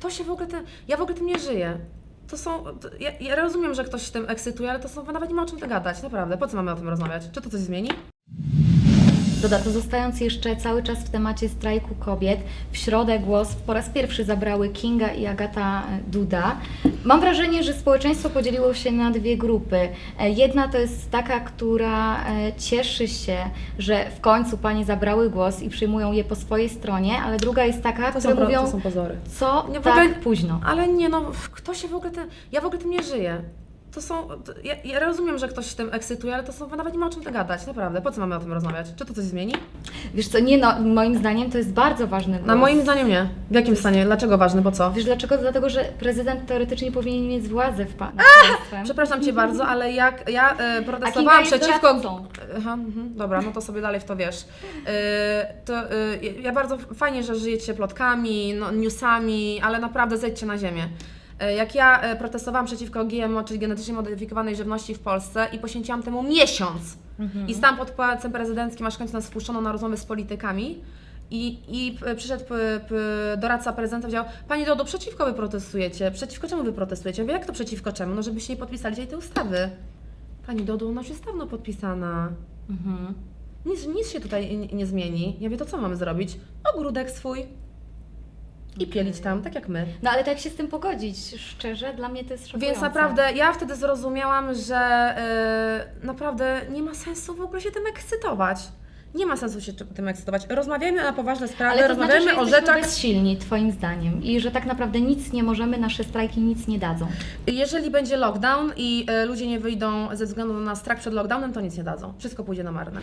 kto się w ogóle tym, ja w ogóle tym nie żyję. To są, to, ja, ja rozumiem, że ktoś się tym ekscytuje, ale to są, nawet nie ma o czym to gadać, naprawdę. Po co mamy o tym rozmawiać? Czy to coś zmieni? Doda, to zostając jeszcze cały czas w temacie strajku kobiet, w środę głos po raz pierwszy zabrały Kinga i Agata Duda. Mam wrażenie, że społeczeństwo podzieliło się na dwie grupy. E, Jedna to jest taka, która e, cieszy się, że w końcu panie zabrały głos i przyjmują je po swojej stronie, ale druga jest taka, To które są, mówią, to są pozory. co Nie, tak ogóle- późno. Ale nie no, kto się w ogóle tym, ja w ogóle tym nie żyję. To są, to, ja, ja rozumiem, że ktoś się tym ekscytuje, ale to są, nawet nie ma o czym to gadać, naprawdę. Po co mamy o tym rozmawiać? Czy to coś zmieni? Wiesz co, nie no, moim zdaniem to jest bardzo ważny głos. Na moim zdaniem nie. W jakim stanie? Dlaczego ważny? Po co? Wiesz dlaczego? Dlatego, że prezydent teoretycznie powinien mieć władzę w pa- nad państwem. Przepraszam Cię bardzo, ale jak ja e, A Kinga protestowałam jest przeciwko... doradcą. Aha, mhm, dobra, no to sobie dalej w to wiesz. E, to e, ja bardzo fajnie, że żyjecie plotkami, no, newsami, ale naprawdę zejdźcie na ziemię. E, Jak ja e, protestowałam przeciwko GMO, czyli genetycznie modyfikowanej żywności w Polsce i poświęciłam temu miesiąc i stałam pod pałacem prezydenckim, aż w końcu nas wpuszczono na rozmowy z politykami i, i p- przyszedł p, p, doradca prezydenta i powiedział Pani Dodo, przeciwko Wy protestujecie, przeciwko czemu Wy protestujecie? Ja Mówię, jak to przeciwko czemu? No żebyście nie podpisali tej ustawy. Pani Dodo, ona już jest dawno podpisana. Mhm. Nic, nic się tutaj nie, nie zmieni. Ja wiem, to co mamy zrobić? Ogródek swój. I pielić tam, tak jak my. No ale tak się z tym pogodzić, szczerze, dla mnie to jest szokujące. Więc naprawdę ja wtedy zrozumiałam, że yy, naprawdę nie ma sensu w ogóle się tym ekscytować. Nie ma sensu się tym ekscytować. Rozmawiajmy na poważne sprawy, Ale to znaczy, rozmawiajmy że o rzeczach. bezsilni, Twoim zdaniem, i że tak naprawdę nic nie możemy, nasze strajki nic nie dadzą. Jeżeli będzie lockdown i y, ludzie nie wyjdą ze względu na strach przed lockdownem, to nic nie dadzą. Wszystko pójdzie na marne.